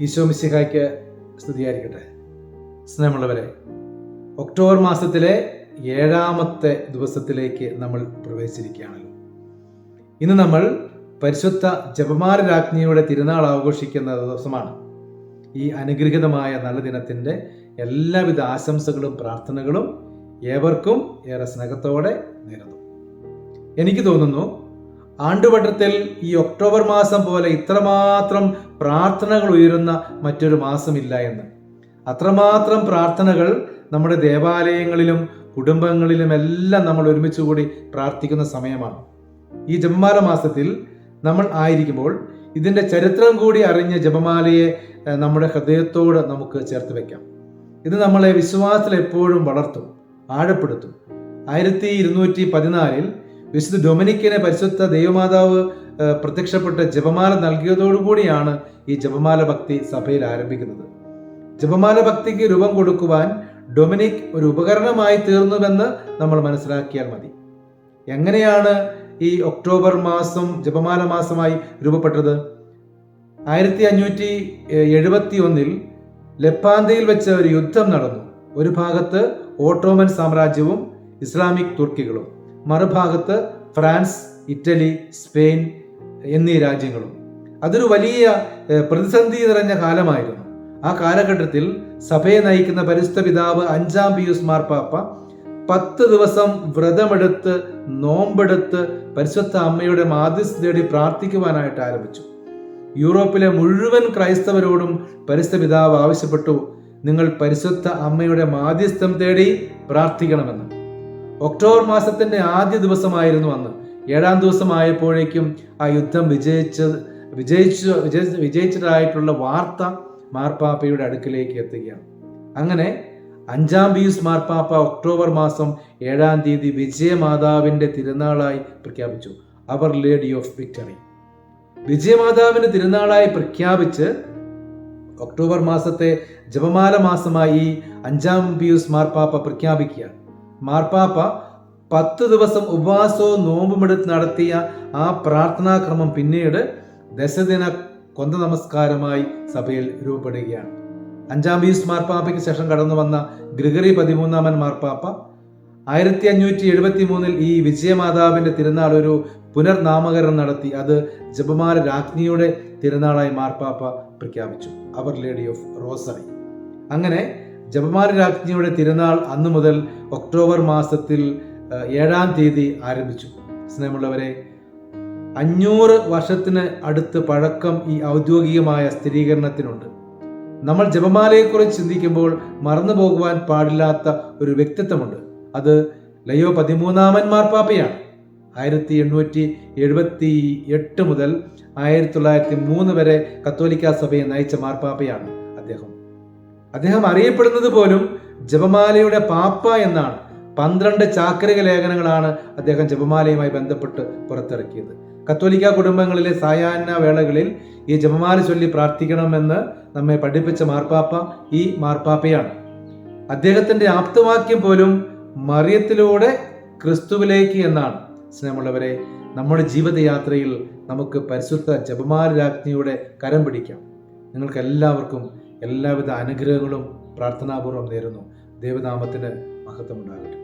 ഈശോ മിസ്സിഹായ്ക്ക് സ്തുതിയായിരിക്കട്ടെ. സ്നേഹമുള്ളവരെ ഒക്ടോബർ മാസത്തിലെ ഏഴാമത്തെ ദിവസത്തിലേക്ക് നമ്മൾ പ്രവേശിച്ചിരിക്കുകയാണല്ലോ. ഇന്ന് നമ്മൾ പരിശുദ്ധ ജപമാര രാജ്ഞിയുടെ തിരുനാൾ ആഘോഷിക്കുന്ന ദിവസമാണ്. ഈ അനുഗ്രഹീതമായ നല്ല ദിനത്തിന്റെ എല്ലാവിധ ആശംസകളും പ്രാർത്ഥനകളും ഏവർക്കും ഏറെ സ്നേഹത്തോടെ നേരുന്നു. എനിക്ക് തോന്നുന്നു ആണ്ടുവട്ടത്തിൽ ഈ ഒക്ടോബർ മാസം പോലെ ഇത്രമാത്രം പ്രാർത്ഥനകൾ ഉയരുന്ന മറ്റൊരു മാസമില്ല എന്ന്. അത്രമാത്രം പ്രാർത്ഥനകൾ നമ്മുടെ ദേവാലയങ്ങളിലും കുടുംബങ്ങളിലും എല്ലാം നമ്മൾ ഒരുമിച്ച് കൂടി പ്രാർത്ഥിക്കുന്ന സമയമാണ്. ഈ ജപമാല മാസത്തിൽ നമ്മൾ ആയിരിക്കുമ്പോൾ ഇതിന്റെ ചരിത്രം കൂടി അറിഞ്ഞ ജപമാലയെ നമ്മുടെ ഹൃദയത്തോട് നമുക്ക് ചേർത്ത് വെക്കാം. ഇത് നമ്മളെ വിശ്വാസത്തിൽ എപ്പോഴും വളർത്തും ആഴപ്പെടുത്തും. ആയിരത്തി ഇരുന്നൂറ്റി പതിനാലിൽ വിശുദ്ധ ഡൊമിനിക്കിനെ പരിശുദ്ധ ദൈവമാതാവ് പ്രത്യക്ഷപ്പെട്ട് ജപമാല നൽകിയതോടുകൂടിയാണ് ഈ ജപമാല ഭക്തി സഭയിൽ ആരംഭിക്കുന്നത്. ജപമാല ഭക്തിക്ക് രൂപം കൊടുക്കുവാൻ ഡൊമിനിക് ഒരു ഉപകരണമായി തീർന്നുവെന്ന് നമ്മൾ മനസ്സിലാക്കിയാൽ മതി. എങ്ങനെയാണ് ഈ ഒക്ടോബർ മാസം ജപമാല മാസമായി രൂപപ്പെട്ടത്? ആയിരത്തി അഞ്ഞൂറ്റി എഴുപത്തി ഒന്നിൽ ലെപ്പാന്തയിൽ വെച്ച് ഒരു യുദ്ധം നടന്നു. ഒരു ഭാഗത്ത് ഓട്ടോമൻ സാമ്രാജ്യവും ഇസ്ലാമിക് തുർക്കികളും. മറുഭാഗത്ത് ഫ്രാൻസ് ഇറ്റലി സ്പെയിൻ എന്നീ രാജ്യങ്ങളും. അതൊരു വലിയ പ്രതിസന്ധി നിറഞ്ഞ കാലമായിരുന്നു. ആ കാലഘട്ടത്തിൽ സഭയെ നയിക്കുന്ന പരിശുദ്ധ പിതാവ് അഞ്ചാം പിയൂസ് മാർപ്പാപ്പ പത്ത് ദിവസം വ്രതമെടുത്ത് നോമ്പെടുത്ത് പരിശുദ്ധ അമ്മയുടെ മാധ്യസ്ഥ തേടി പ്രാർത്ഥിക്കുവാനായിട്ട് ആരംഭിച്ചു. യൂറോപ്പിലെ മുഴുവൻ ക്രൈസ്തവരോടും പരിശുദ്ധ പിതാവ് ആവശ്യപ്പെട്ടു നിങ്ങൾ പരിശുദ്ധ അമ്മയുടെ മാധ്യസ്ഥം തേടി പ്രാർത്ഥിക്കണമെന്ന്. ഒക്ടോബർ മാസത്തിന്റെ ആദ്യ ദിവസമായിരുന്നു അന്ന്. ഏഴാം ദിവസമായപ്പോഴേക്കും ആ യുദ്ധം വിജയിച്ച് വിജയിച്ചു വിജയി വിജയിച്ചതായിട്ടുള്ള വാർത്ത മാർപ്പാപ്പയുടെ അടുക്കിലേക്ക് എത്തുകയാണ്. അങ്ങനെ അഞ്ചാം ബീസ് മാർപ്പാപ്പ ഒക്ടോബർ മാസം ഏഴാം തീയതി വിജയമാതാവിന്റെ തിരുനാളായി പ്രഖ്യാപിച്ചു. അവർ ലേഡി ഓഫ് വിക്ടറി. വിജയമാതാവിന്റെ തിരുനാളായി പ്രഖ്യാപിച്ച് ഒക്ടോബർ മാസത്തെ ജപമാല മാസമായി അഞ്ചാം പിയൂസ് മാർപ്പാപ്പ പ്രഖ്യാപിക്കുകയാണ്. മാർപ്പാപ്പ പത്ത് ദിവസം ഉപവാസവും നോമ്പുമെടുത്ത് നടത്തിയ ആ പ്രാർത്ഥനാക്രമം പിന്നീട് ദശദിന കൊന്ത നമസ്കാരമായി സഭയിൽ രൂപപ്പെടുകയാണ്. അഞ്ചാം വീസ് മാർപ്പാപ്പയ്ക്ക് ശേഷം കടന്നു വന്ന ഗ്രിഗറി പതിമൂന്നാമൻ മാർപ്പാപ്പ ആയിരത്തി അഞ്ഞൂറ്റി എഴുപത്തി മൂന്നിൽ ഈ വിജയമാതാവിന്റെ തിരുനാൾ ഒരു പുനർനാമകരണം നടത്തി. അത് ജപമാല രാജ്ഞിയുടെ തിരുനാളായി മാർപ്പാപ്പ പ്രഖ്യാപിച്ചു. അവർ ലേഡി ഓഫ് റോസറി. അങ്ങനെ ജപമാല രാജ്ഞിയുടെ തിരുനാൾ അന്നു മുതൽ ഒക്ടോബർ മാസത്തിൽ ഏഴാം തീയതി ആരംഭിച്ചു. സ്നേഹമുള്ളവരെ അഞ്ഞൂറ് വർഷത്തിന് അടുത്ത് പഴക്കം ഈ ഔദ്യോഗികമായ സ്ഥിരീകരണത്തിനുണ്ട്. നമ്മൾ ജപമാലയെക്കുറിച്ച് ചിന്തിക്കുമ്പോൾ മറന്നു പോകുവാൻ പാടില്ലാത്ത ഒരു വ്യക്തിത്വമുണ്ട്. അത് ലയോ പതിമൂന്നാമൻ മാർപ്പാപ്പയാണ് ആയിരത്തി എണ്ണൂറ്റി എഴുപത്തി എട്ട് മുതൽ ആയിരത്തി തൊള്ളായിരത്തി മൂന്ന് വരെ കത്തോലിക്ക സഭയെ നയിച്ച മാർപ്പാപ്പയാണ് അദ്ദേഹം. അദ്ദേഹം അറിയപ്പെടുന്നത് പോലും ജപമാലയുടെ പാപ്പ എന്നാണ്. പന്ത്രണ്ട് ചാക്രിക ലേഖനങ്ങളാണ് അദ്ദേഹം ജപമാലയുമായി ബന്ധപ്പെട്ട് പുറത്തിറക്കിയത്. കത്തോലിക്ക കുടുംബങ്ങളിലെ സായാഹ്ന വേളകളിൽ ഈ ജപമാല ചൊല്ലി പ്രാർത്ഥിക്കണമെന്ന് നമ്മെ പഠിപ്പിച്ച മാർപ്പാപ്പ ഈ മാർപ്പാപ്പയാണ്. അദ്ദേഹത്തിന്റെ ആപ്തവാക്യം പോലും മറിയത്തിലൂടെ ക്രിസ്തുവിലേക്ക് എന്നാണ്. സ്നേഹമുള്ളവരെ നമ്മുടെ ജീവിതയാത്രയിൽ നമുക്ക് പരിശുദ്ധ ജപമാല രാജ്ഞിയുടെ കരം പിടിക്കാം. നിങ്ങൾക്ക് എല്ലാവർക്കും എല്ലാവിധ അനുഗ്രഹങ്ങളും പ്രാർത്ഥനാപൂർവം നേരുന്നു. ദൈവനാമത്തിന് മഹത്വമുണ്ടാകട്ടെ.